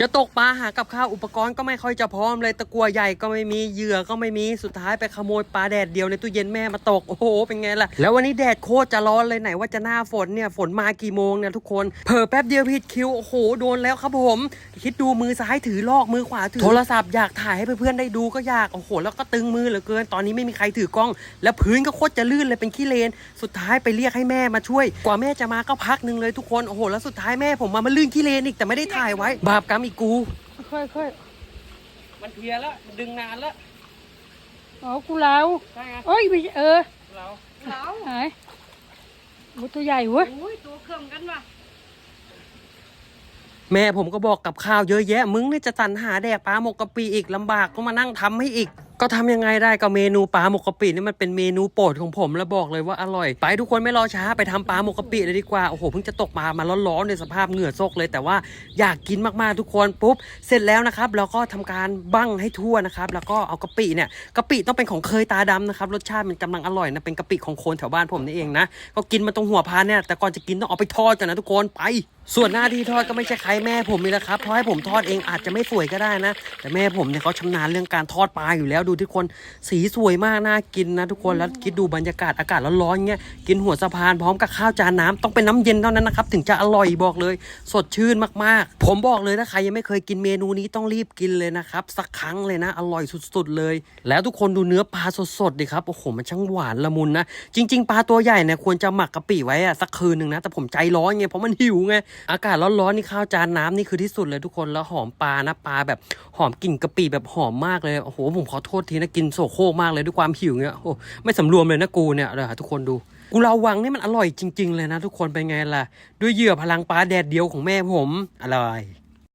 จะตกปลาหากับข้าวอุปกรณ์ก็ไม่ค่อยจะพร้อมเลยตะกัวใหญ่ก็ไม่มีเหยื่อก็ไม่มีสุดท้ายไปขโมยปลาแดดเดียวในตู้เย็นแม่มาตกโอ้โหเป็นไงล่ะแล้ววันนี้แดดโคตรจะร้อนเลยไหนว่าจะหน้าฝนเนี่ยฝนมากี่โมงเนี่ยทุกคนเผลอแป๊บเดียวผิดคิวโอ้โหโดนแล้วครับผมคิดดูมือซ้ายถือลอกมือขวาถือโทรศัพท์อยากถ่ายให้เพื่อนๆได้ดูก็อยากโอ้โหแล้วก็ตึงมือเหลือเกิน ตอนนี้ไม่มีใครถือกล้อง แล้วพื้นก็โคตรจะลื่นเลยเป็นขี้เลน สุดท้ายไปเรียกให้แม่มาช่วย กว่าแม่จะมาก็พักหนึ่งเลยทุกคนโอ้โหแล้วสุดท้ายแม่ผมมามาลื่นขี้เลนอีกแต่ไม่ได้ถ่ายไว้บาปกรรมอีกกู ค่อยค่อยมันเพลียแล้วดึงนานแล้วๆอ๋อกูแล้วใช่ไงเอ้ยไม่ใช่เออเราเหลาหายโอ้ตัวใหญ่เว้ยอุ้ยตัวเครื่องกันว่ะแม่ผมก็บอกกับข้าวเยอะแยะ มึงนี่จะตันหาแดกปลาหมกกะปิอีกลำบากก็มานั่งทำให้อีก ก็ทำยังไงได้กับเมนูปลาหมกกะปินี่มันเป็นเมนูโปรดของผมแล้วบอกเลยว่าอร่อย ไปทุกคนไม่รอช้าไปทำปลาหมกกะปิเลยดีกว่าโอ้โหเพิ่งจะตกปลามาร้อนๆในสภาพเหงื่อซกเลย แต่ว่าอยากกินมากๆทุกคนปุ๊บเสร็จแล้วนะครับเราก็ทำการบั้งให้ทั่วนะครับแล้วก็เอากะปิเนี่ยกะปิต้องเป็นของเคยตาดำนะครับรสชาติมันกำลังอร่อยนะเป็นกะปิของโคนแถวบ้านผมนี่เองนะก็กินมาตรงหัวพานเนี่ยแต่ก่อนจะกินต้องเอาไปทอดกันนะทุกคนไป ส่วนหน้าที่ทอดก็ไม่ใช่ใครแม่ผมนี่แหละครับเพราะให้ผมทอดเองอาจจะไม่สวยก็ได้นะ แต่แม่ผมเนี่ยเขาชำนาญเรื่องการทอดปลาอยู่แล้วดูทุกคนสีสวยมากน่ากินนะทุกคนแล้วคิดดูบรรยากาศอากาศร้อนๆเงี้ยกินหัวสะพานพร้อมกับข้าวจานน้ำต้องเป็นน้ำเย็นเท่านั้นนะครับถึงจะอร่อยบอกเลย สดชื่นมากๆ ผมบอกเลยถ้าใครยังไม่เคยกินเมนูนี้ต้องรีบกินเลยนะครับสักครั้งเลยนะอร่อยสุดๆเลย แล้วทุกคนดูเนื้อปลาสดๆดิครับโอ้โหมันช่างหวานละมุนนะจริง ๆ ปลาตัวใหญ่เนี่ยควรจะหมักกะปิไว้อะสักคืนหนึ่งนะแต่ผมใจร้อนไงเพราะมันหิวไงอากาศร้อนๆนี่ข้าวจานน้ำนี่คือที่สุดเลยทุกคนแล้วหอมปลานะปลาแบบหอมกลิ่นกะปิแบบหอมมากเลยโอ้โหผมขอโทษทีนะกินโสโครกมากเลยด้วยความหิวเนี่ยโอ้ไม่สำรวมเลยนะกูเนี่ยเลยทุกคนดูกูเราวังนี่มันอร่อยจริง ๆ เลยนะทุกคนเป็นไงล่ะ ด้วยเหยื่อพลังปลาแดดเดียวของแม่ผมอร่อย